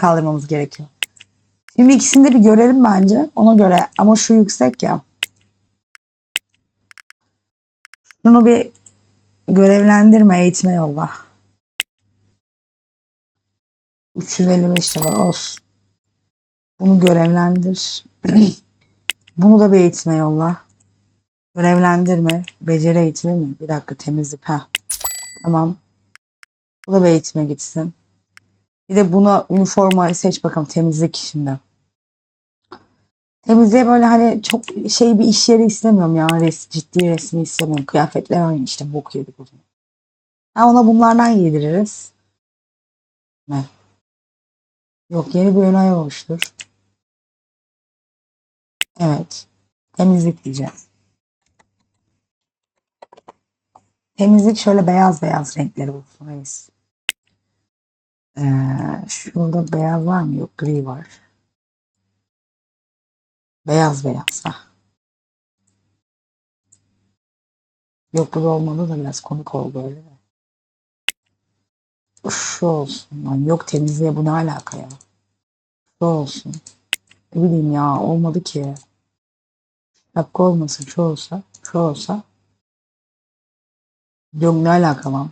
kaldırmamız gerekiyor. Şimdi ikisini de bir görelim bence. Ona göre ama şu yüksek ya. Şunu bir görevlendirme eğitime yolla. 355 de var olsun. Bunu görevlendir. Bunu da bir eğitime yolla. Görevlendirme. Beceri eğitimi mi? Bir dakika temizlik. Ha. Tamam. Bu da bir eğitime gitsin. Bir de buna üniforma seç bakalım temizlik şimdi. Temizliğe böyle hani çok şey bir iş yeri istemiyorum ya. Res, ciddi resmi istemiyorum. Kıyafetler aynı işte bok yedik o zaman. Ha ona bunlardan giydiririz. Ne? Yok yeni bir önay oluştur. Evet. Temizlik diyeceğiz. Temizlik şöyle beyaz beyaz renkleri olsun reis. Ee, şurada beyaz var mı? Yok gri var. Beyaz beyaz. Ha. Yok bu da olmadı da biraz komik oldu öyle de. Şu olsun. Lan yok temizliğe bu ne alaka ya? Şu olsun. Ne bileyim ya olmadı ki. Şapka olmasın şu olsa. Şu olsa. Yok ne alaka lan?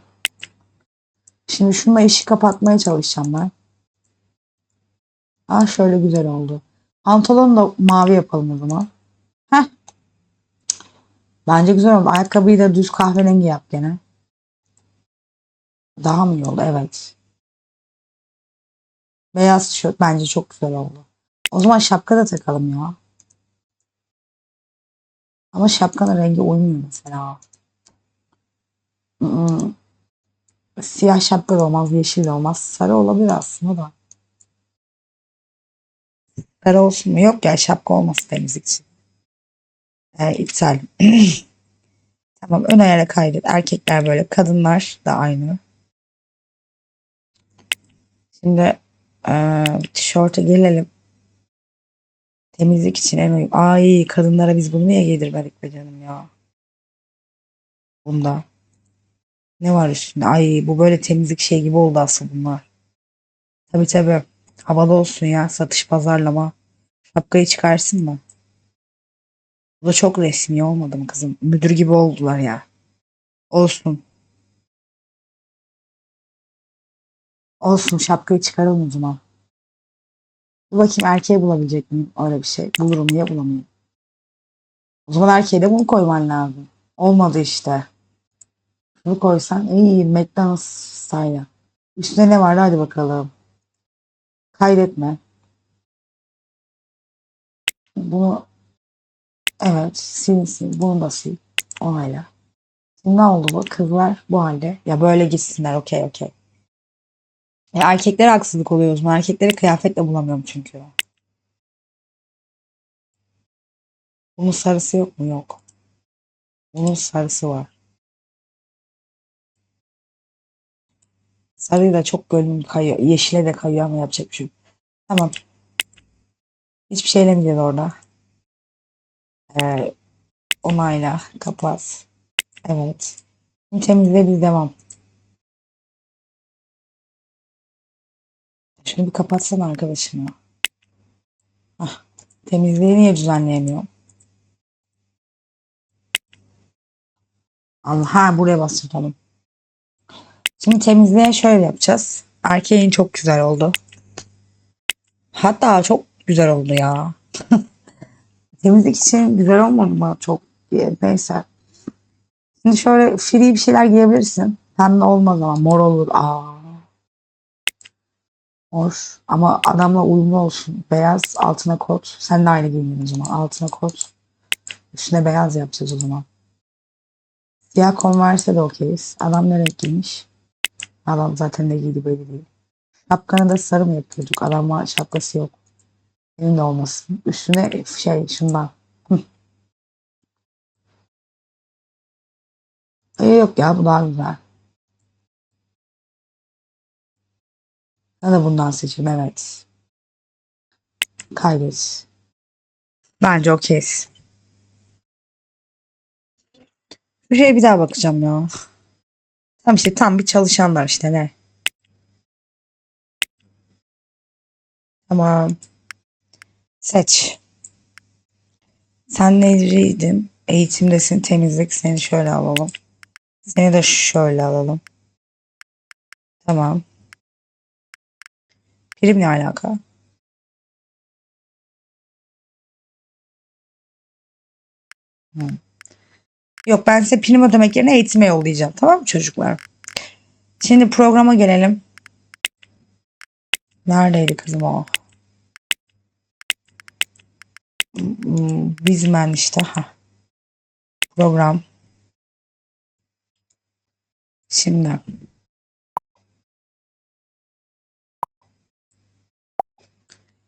Şimdi şununla işi kapatmaya çalışacağım ben. Aa şöyle güzel oldu. Pantolonu da mavi yapalım o zaman. Heh. Bence güzel oldu. Ayakkabıyı da düz kahverengi yap gene. Daha mı iyi oldu? Evet. Beyaz tişört bence çok güzel oldu. O zaman şapka da takalım ya. Ama şapkanın rengi uymuyor mesela. Mm-mm. Siyah şapka olmaz, yeşil de olmaz. Sarı olabilir aslında da. Sarı olsun mu? Yok ya şapka olması temizlik için. Ee, iptal. tamam ön ayara kaydet. Erkekler böyle. Kadınlar da aynı. Şimdi ee, tişörte gelelim. Temizlik için en uygun. Ay kadınlara biz bunu niye giydirmedik be canım ya. Bunda. Ne var üstünde? Ay bu böyle temizlik şey gibi oldu aslında bunlar. Tabii tabii. Havalı olsun ya. Satış pazarlama. Şapkayı çıkarsın mı? Bu da çok resmi olmadı mı kızım? Müdür gibi oldular ya. Olsun. Olsun şapkayı çıkaralım o zaman. Dur bakayım erkeği bulabilecek miyim? Öyle bir şey. Bulurum niye bulamıyorum? O zaman erkeğe de bunu koyman lazım. Olmadı işte. Bunu koysan iyi McDonald's style. Üstüne ne vardı hadi bakalım. Kaydetme. Bunu evet sil sil. Bunu da sil. Onayla. Şimdi ne oldu bu? Kızlar bu halde. Ya böyle gitsinler. Okey okey. E, erkeklere haksızlık oluyor o zaman. Erkekleri kıyafetle bulamıyorum çünkü. Bunun sarısı yok mu? Yok. Bunun sarısı var. Sarıyı da çok gönlüm kayıyor. Yeşile de kayıyor ama yapacak bir şey yok. Tamam. Hiçbir şey demeyeceğiz orada. Ee, onayla. Kapat. Evet. Şimdi temizle biz devam. Şunu bir kapatsana arkadaşım ya. Ah, temizliği niye düzenleyemiyorum? Allah ha buraya bastıralım. Şimdi temizliğe şöyle yapacağız. Erkeğin çok güzel oldu. Hatta çok güzel oldu ya. Temizlik için güzel olmadı mı? Çok neyse. Şimdi şöyle free bir şeyler giyebilirsin. Pembe olmaz ama mor olur. Aa. Mor. Ama adamla uyumlu olsun. Beyaz altına kot. Sen de aynı giyin o zaman. Altına kot. Üstüne beyaz yapacağız o zaman. Siyah konverse de okeyiz. Adam ne renk giymiş? Adam zaten ne giydi böyle değil. Şapkanı da sarı mı yapıyorduk? Adamın şapkası yok. Benim de olmasın. Üstüne şey şundan. Ee, yok ya bu daha güzel. Ben de bundan seçeyim evet. Kaydet. Bence okeyiz. Bir şeye bir daha bakacağım ya. Tam işte tam bir çalışanlar işte ne. Tamam. Seç. Sen neciydin? Eğitimdesin, temizlik. Seni şöyle alalım. Seni de şöyle alalım. Tamam. Prim ne alaka? Hı. Yok ben size prim ödemek yerine eğitime yollayacağım. Tamam mı çocuklar? Şimdi programa gelelim. Neredeydi kızım o? Hmm, Bizmen işte. Ha. Program. Şimdi.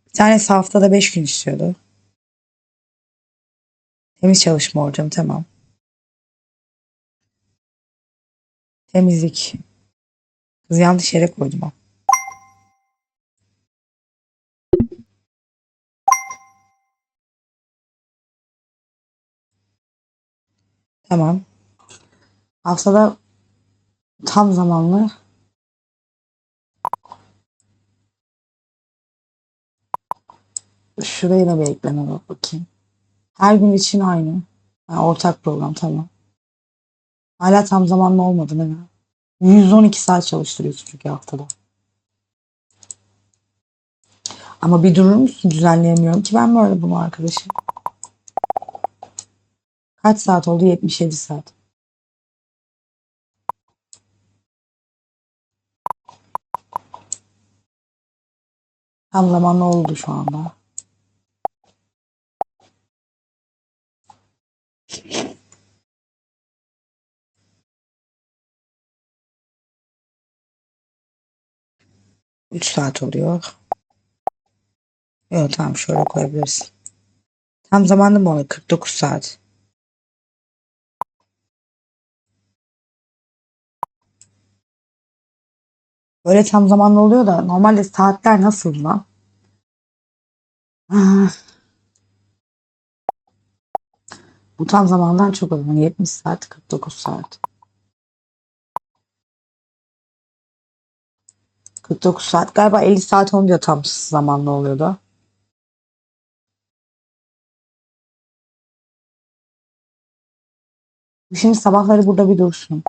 Bir tanesi haftada 5 gün istiyordu. Temiz çalışma hocam tamam. Temizlik. Kız yanlış yere koydum ha. Tamam. Haftada tam zamanlı şuraya da bir ekleme bak bakayım. Her gün için aynı. Ha, ortak program tamam. Hala tam zamanlı olmadı değil mi? 112 saat çalıştırıyorsun çünkü haftada. Ama bir durur musun? Düzenleyemiyorum ki ben böyle bunu arkadaşım. Kaç saat oldu? 77 saat. Tam zamanlı oldu şu anda. Üç saat oluyor. Yok tamam şöyle koyabiliriz. Tam zamanlı mı oluyor? 49 saat. Böyle tam zamanlı oluyor da normalde saatler nasıl lan? Bu tam zamandan çok zaman 70 saat 49 saat. 49 saat galiba 50 saat oluyor tam zamanlı oluyordu. Şimdi sabahları burada bir dursun.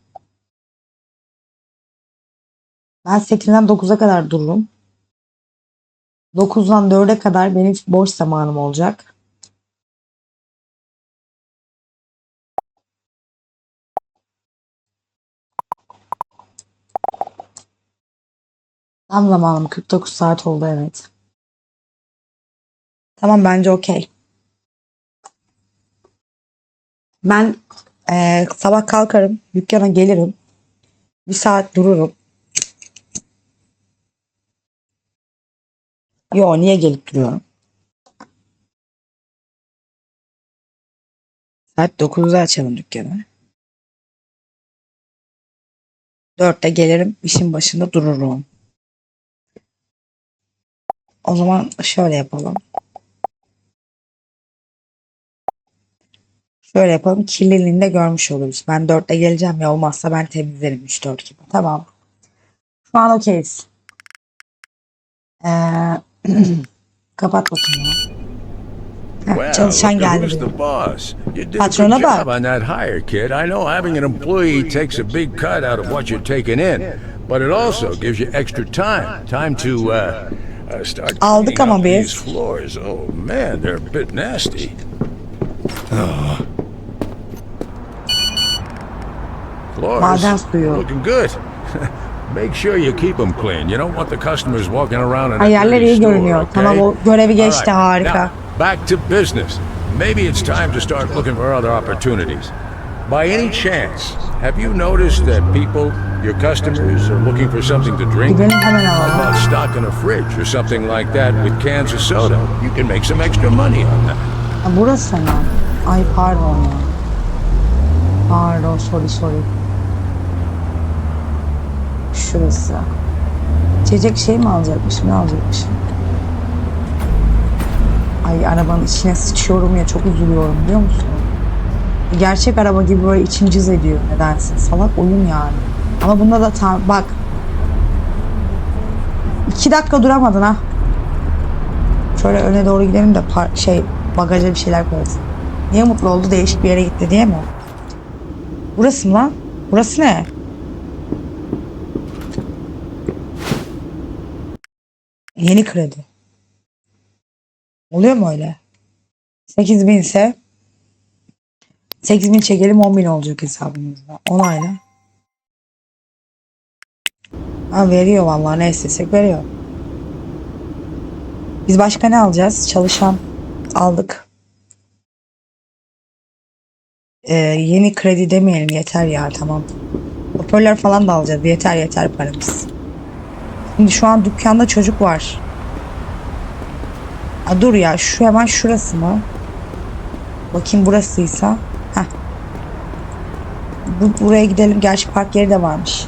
Ben 8'den 9'a kadar dururum. 9'dan 4'e kadar benim boş zamanım olacak. Tam zamanım 49 saat oldu evet. Tamam bence okey. Ben eee, sabah kalkarım, dükkana gelirim. Bir saat dururum. Yo niye gelip duruyorum? Saat 9'da açalım dükkanı. 4'te gelirim, işin başında dururum. O zaman şöyle yapalım. Şöyle yapalım. Kirliliğini de görmüş oluruz. Ben 4'te geleceğim ya olmazsa ben temizlerim 3-4 gibi. Tamam. Şu an okeyiz. Ee, kapat bakayım ya. Çalışan geldi. Patrona bak. job on that hire, kid. I know having an employee takes a big cut out of what you're taking in, but it also gives you extra time. Time to uh, start Aldık ama biz. Maden suyu. looking good. Make sure you keep them clean. You don't want the customers walking around in a Ay yerler dirty iyi store, görünüyor. okay? Tamam o görevi geçti right, harika. now, back to business. Maybe it's time to start looking for other opportunities. By any chance, have you noticed that people, your customers, are looking for something to drink? How about stocking a fridge or something like that with cans of soda? You can make some extra money on that. Ha, burası mı? Ay pardon ya. Pardon sorry sorry. Şurası. İçecek şey mi alacakmışım ne alacakmışım? Ay arabanın içine sıçıyorum ya çok üzülüyorum biliyor musun? Gerçek araba gibi böyle içim cız ediyor nedense. Salak oyun yani. Ama bunda da tam bak. İki dakika duramadın ha. Şöyle öne doğru gidelim de par- şey bagaja bir şeyler koyarız. Niye mutlu oldu değişik bir yere gitti diye mi? Burası mı lan? Burası ne? Yeni kredi. Oluyor mu öyle? 8000 ise 8000 çekelim 10 bin olacak hesabımızda. Onayla. Ha veriyor vallahi ne istesek veriyor. Biz başka ne alacağız? Çalışan aldık. Ee, yeni kredi demeyelim yeter ya tamam. Hoparlör falan da alacağız. Yeter yeter paramız. Şimdi şu an dükkanda çocuk var. Ha, dur ya şu hemen şurası mı? Bakayım burasıysa. Bu, buraya gidelim. Gerçi park yeri de varmış.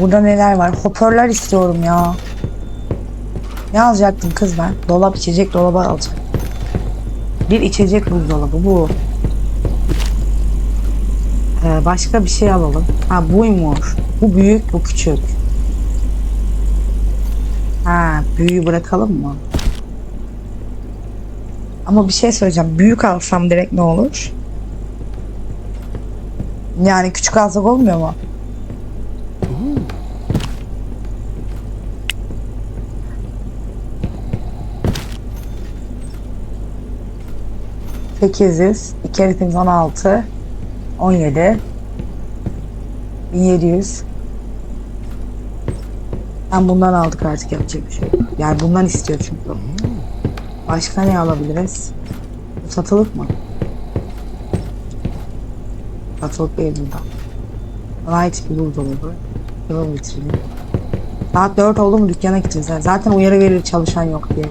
Burada neler var? Hoparlör istiyorum ya. Ne alacaktım kız ben? Dolap içecek dolabı alacağım. Bir içecek buzdolabı bu. Ee, başka bir şey alalım. Ha buymuş. Bu büyük bu küçük. Ha büyüğü bırakalım mı? Ama bir şey söyleyeceğim. Büyük alsam direkt ne olur? Yani küçük alsak olmuyor mu? Sekiz yüz, iki eritimiz on altı, on yedi, bin yedi yüz. Ben bundan aldık artık yapacak bir şey. Yani bundan istiyor çünkü. Başka ne alabiliriz? Satılık mı? Satılık. Bana ait bir buzdolabı. Yılan vitrini. Saat 4 oldu mu dükkana gideceğiz. Zaten uyarı verir çalışan yok diye.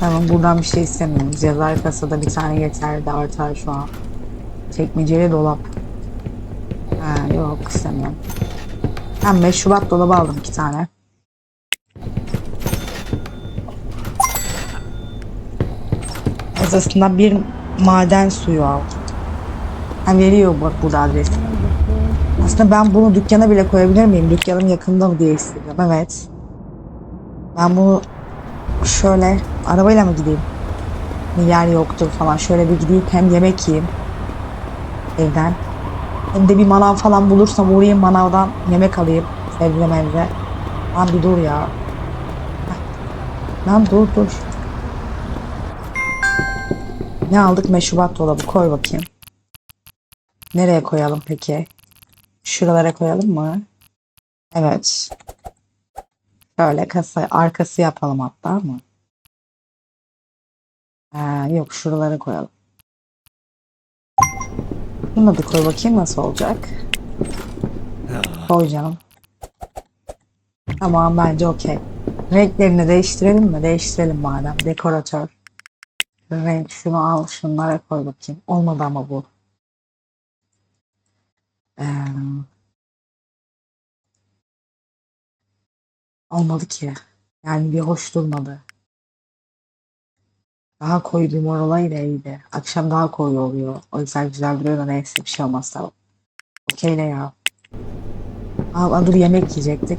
Tamam buradan bir şey istemiyoruz. Yazar kasada bir tane yeter de artar şu an. Çekmeceli dolap. Ha, yok istemiyorum. Ben meşrubat dolabı aldım iki tane. Azasından bir maden suyu aldım. Hem veriyor bak burada adres. Aslında ben bunu dükkana bile koyabilir miyim? Dükkanım yakında mı diye hissediyorum. Evet. Ben bunu şöyle arabayla mı gideyim? Yer yoktur falan. Şöyle bir gideyim hem yemek yiyeyim. Evden. Hem de bir manav falan bulursam uğrayayım manavdan yemek alayım. Sebze mevze. Lan bir dur ya. Lan dur dur. Ne aldık? Meşrubat dolabı. Koy bakayım. Nereye koyalım peki? Şuralara koyalım mı? Evet. Şöyle kasa arkası yapalım hatta mı? Ha, yok şuralara koyalım. Bunu da koy bakayım nasıl olacak. Koy canım. Tamam bence okey. Renklerini değiştirelim mi? Değiştirelim madem. Dekoratör. Renk şunu al şunlara koy bakayım. Olmadı ama bu. Ee, olmadı ki. Yani bir hoş durmadı. Daha koyu bir mor olaydı iyiydi. Akşam daha koyu oluyor. O yüzden güzel duruyor da neyse bir şey olmaz tamam. Okeyle ya. Aa, dur yemek yiyecektik.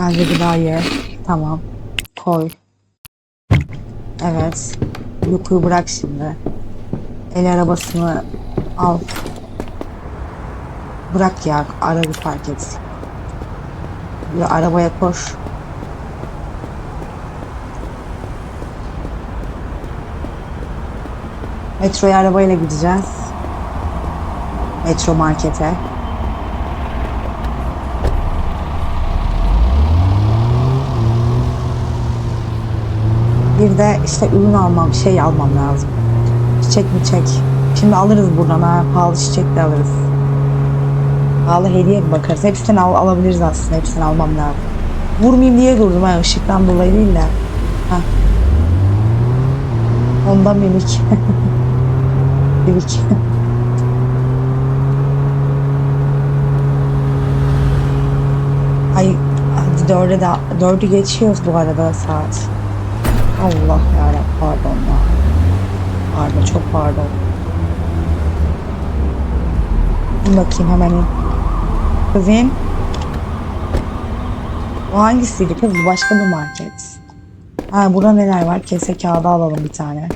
Bence daha ye. Tamam. Koy. Evet. Yukuyu bırak şimdi. El arabasını al. Bırak ya. Ara bir fark et. Bir arabaya koş. Metroya arabayla gideceğiz. Metro markete. Bir de işte ürün almam, şey almam lazım. Çiçek mi çek. Şimdi alırız buradan ha. Pahalı çiçek de alırız. Pahalı hediye bakarız. Hepsinden al, alabiliriz aslında. Hepsini almam lazım. Vurmayayım diye durdum ha. ışıktan dolayı değil de. Ha. Ondan mimik. mimik. Ay dörde de dördü geçiyoruz bu arada saat. Allah yarabbim pardon ya. Pardon çok pardon. Bir bakayım hemen. Kızım. Bu hangisiydi kız? Bu başka bir market. Ha burada neler var? Kese kağıdı alalım bir tane.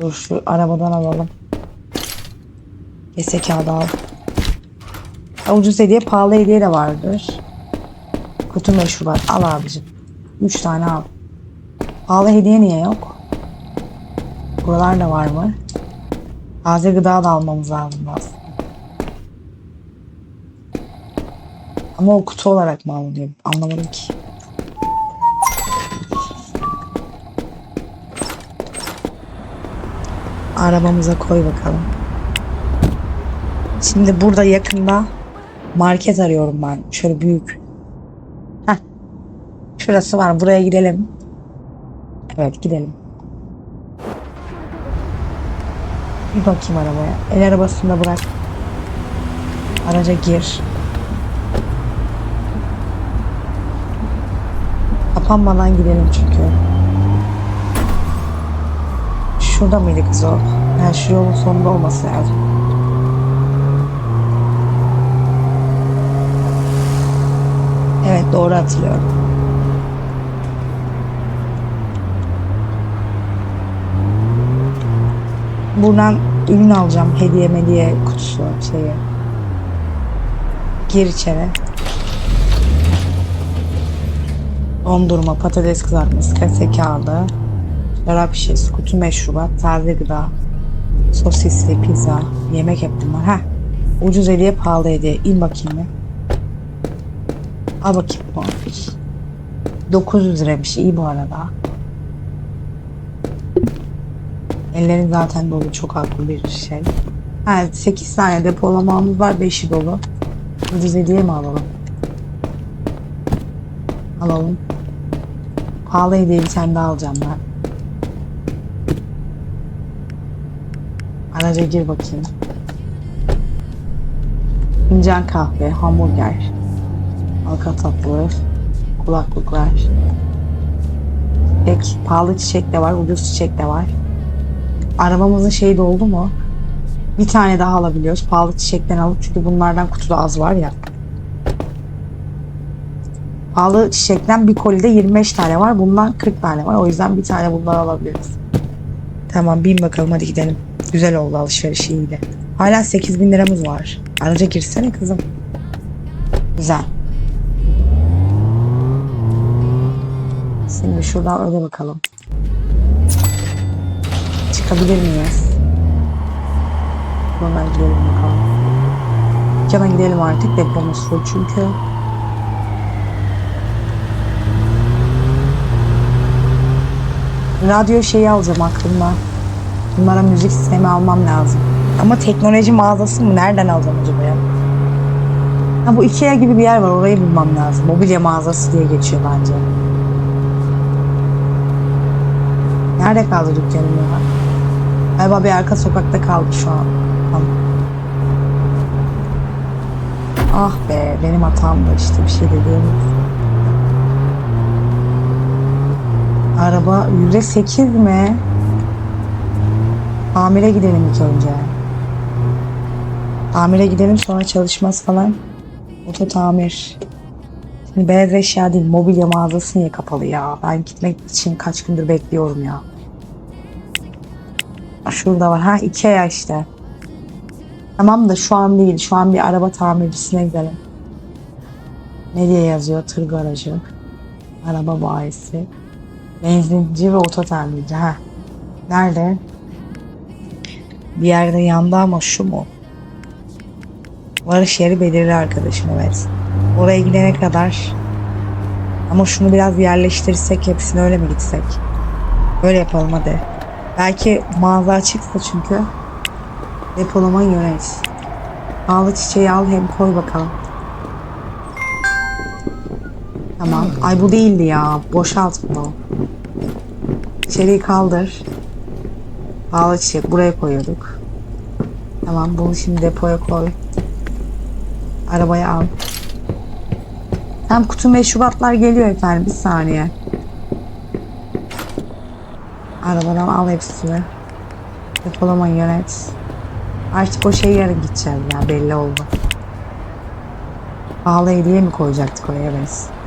Dur şu arabadan alalım. Kese kağıdı al. Ha, ucuz hediye pahalı hediye de vardır. Kutu meşrubat al abicim. Üç tane al. Pahalı hediye niye yok? Buralarda var mı? Taze gıda da almamız lazım aslında. Ama o kutu olarak mı alınıyor? Anlamadım ki. Arabamıza koy bakalım. Şimdi burada yakında market arıyorum ben. Şöyle büyük. Heh. Şurası var. Buraya gidelim. Evet gidelim. Bir bakayım arabaya. El arabasında bırak. Araca gir. Kapanmadan gidelim çünkü. Şurada mıydı kız o? Yani şu yolun sonunda olması lazım. Evet doğru hatırlıyorum. Buradan ürün alacağım. Hediye mediye kutusu şeyi. Gir içeri. Dondurma, patates kızartması, kase kağıdı, şarap şişesi, kutu meşrubat, taze gıda, sosisli, pizza, yemek hep bunlar. Heh. Ucuz hediye, pahalı hediye. İn bakayım bir. Al bakayım bu. 900 liraymış. iyi bu arada. Ellerin zaten dolu. Çok haklı bir şey. Ha, 8 tane depolamamız var. 5'i dolu. Ucuz hediye mi alalım? Alalım. Pahalı hediye bir tane daha alacağım ben. Araca gir bakayım. Fincan kahve, hamburger, halka tatlı, kulaklıklar. Çiçek, pahalı çiçek de var, ucuz çiçek de var. Arabamızın şeyi doldu mu? Bir tane daha alabiliyoruz. Pahalı çiçekten alıp çünkü bunlardan kutuda az var ya. Pahalı çiçekten bir kolide 25 tane var. Bundan 40 tane var. O yüzden bir tane bundan alabiliriz. Tamam bin bakalım hadi gidelim. Güzel oldu alışveriş iyiydi. Hala 8 bin liramız var. Araca girsene kızım. Güzel. Şimdi şuradan öyle bakalım. Çıkabilir miyiz? Buradan gidelim bakalım. Dükkana gidelim artık depomuz full çünkü. Radyo şeyi alacağım aklımda. Bunlara müzik sistemi almam lazım. Ama teknoloji mağazası mı? Nereden alacağım acaba ya? Ha bu Ikea gibi bir yer var. Orayı bulmam lazım. Mobilya mağazası diye geçiyor bence. Nerede kaldı dükkanım ya? Galiba bir arka sokakta kaldı şu an. Ah be benim hatam da işte bir şey dediğim. Araba yüzde sekiz mi? Tamire gidelim ilk önce. Tamire gidelim sonra çalışmaz falan. Oto tamir. Şimdi beyaz eşya değil mobilya mağazası niye kapalı ya? Ben gitmek için kaç gündür bekliyorum ya. Şurada var. Ha Ikea işte. Tamam da şu an değil. Şu an bir araba tamircisine gidelim. Ne diye yazıyor? Tır garajı. Araba bayisi. Benzinci ve oto tamirci. Ha. Nerede? Bir yerde yandı ama şu mu? Varış yeri belirli arkadaşım evet. Oraya gidene kadar ama şunu biraz yerleştirsek hepsini öyle mi gitsek? Öyle yapalım hadi. Belki mağaza açıksa çünkü depolama yönet. Pahalı çiçeği al hem koy bakalım. Tamam. Ay bu değildi ya. Boşalt bunu. İçeriği kaldır. Pahalı çiçek buraya koyuyorduk. Tamam bunu şimdi depoya koy. Arabaya al. Hem kutu meşrubatlar geliyor efendim. Bir saniye. Arabadan al hepsini. Depolama yönet. Artık o şey yarın gideceğiz ya belli oldu. Pahalı hediye mi koyacaktık oraya. Bye.